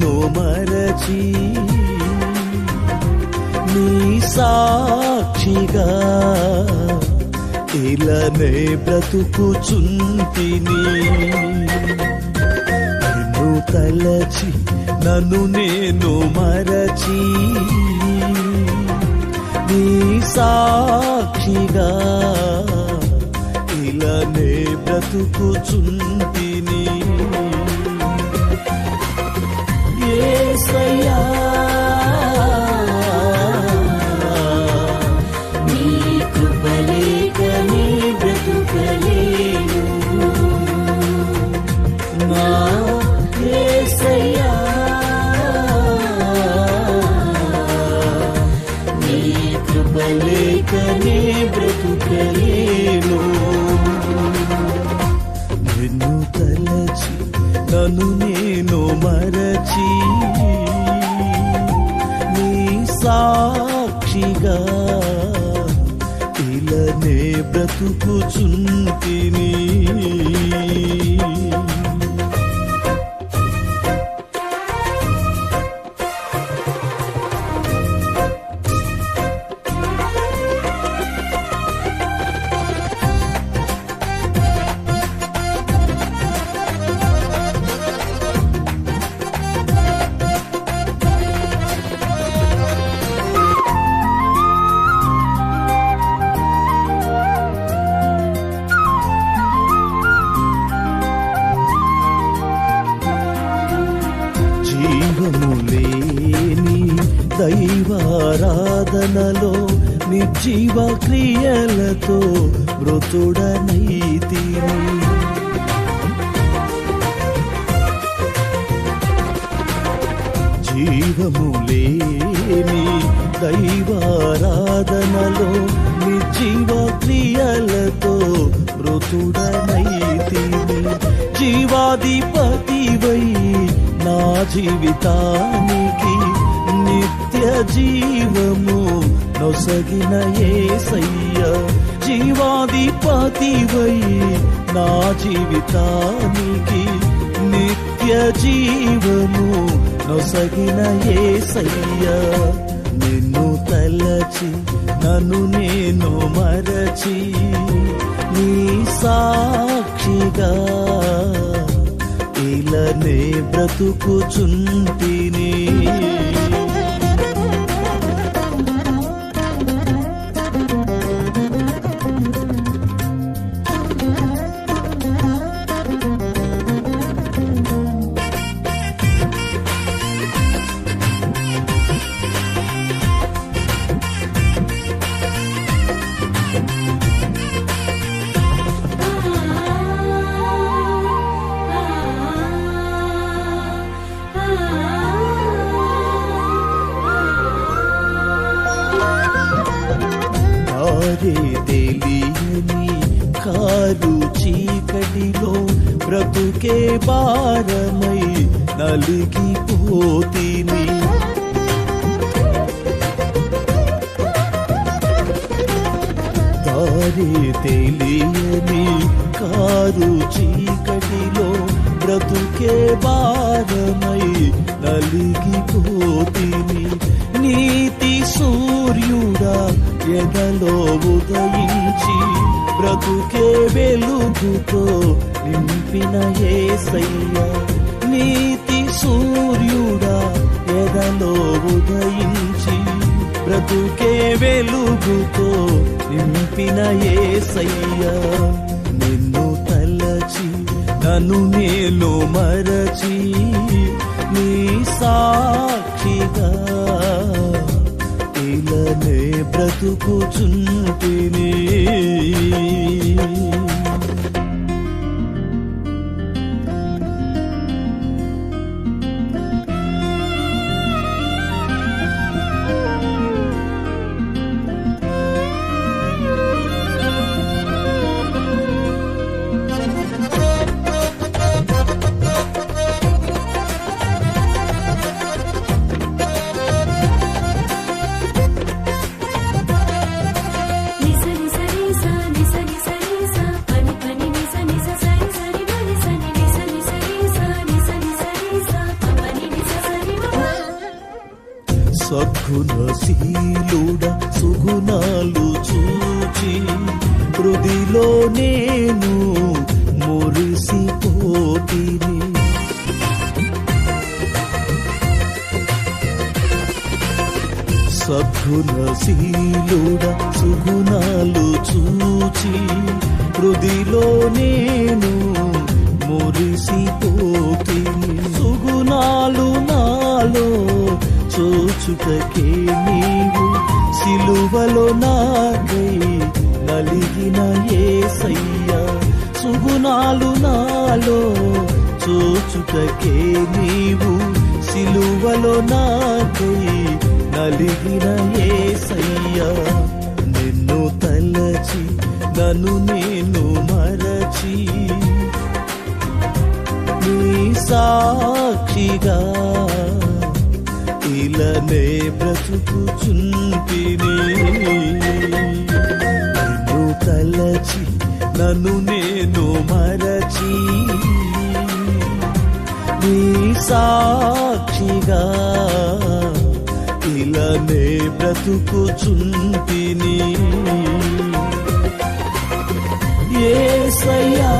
No మరచి నీ సాక్షిగా ఇలానే బ్రతుకుచుంటిని. నిన్ను తలచి నన్ను నేను మరచి నీ సాక్షిగా ఇలానే బ్రతుకుచుంటిని. యేసయ్యా నీ ఇలానే బ్రతుకుచుంటిని. జీవము లేని దైవారాధనలో నిర్జీవ క్రియలతో మృతుడనైతిని. జీవము లేని దైవారాధనలో నిర్జీవ క్రియలతో మృతుడనైతిని. జీవాధిపతివై నా జీవితానికి నిత్య జీవము నొసగిన ఏసయ్య జీవాధిపతివై నా జీవితానికి నిత్య జీవము నొసగిన ఏసయ్య. నిన్ను తలచి నన్ను నేను మరచి నీ సాక్షిగా ఇలానే బ్రతుకుచుంటిని. దారే తెలియని కాదు చీకటిలో బ్రతుకే భారమై నలిగిపోతిని. దారి తెలియని కారు చీకటిలో బ్రతుకే భారమై నలిగిపోతిని. నీతి సూర్యుడా ఎదలో ఉదయించి బ్రతుకే వెలుగుతో నింపిన ఏసయ్య. నీతి సూర్యుడా ఎదలో ఉదయించి బ్రతుకే వెలుగుతో నింపిన ఏసయ్య. నిన్ను తలచి నన్ను నేను మరచి నీ సాక్షిగా ఇలానే బ్రతుకుచుంటిని. సద్గుణశీలుడ సుగుణాలు చూచి హృదిలో నేను మురిసిపోతిని సద్గుణశీలుడ సుగుణాలు చూచి హృదిలో నేను మురిసిపోతిని సుగుణాలు నాలో చూచుటకే నీవు సిలువలో నాకై నలిగిన ఏసయ్యా. సుగుణాలు నాలో చూచుటకే నీవు సిలువలో నాకై నలిగిన ఏసయ్యా. నిన్ను తలచి నన్ను నేను మరచి నీ సాక్షిగా ఇలనే బ్రతుకుచుంటిని నన్ను తలచి నన్ను నేను మరచి. నీ సాక్షిగా ఇలానే బ్రతుకుచుంటిని ఏ సయ్యా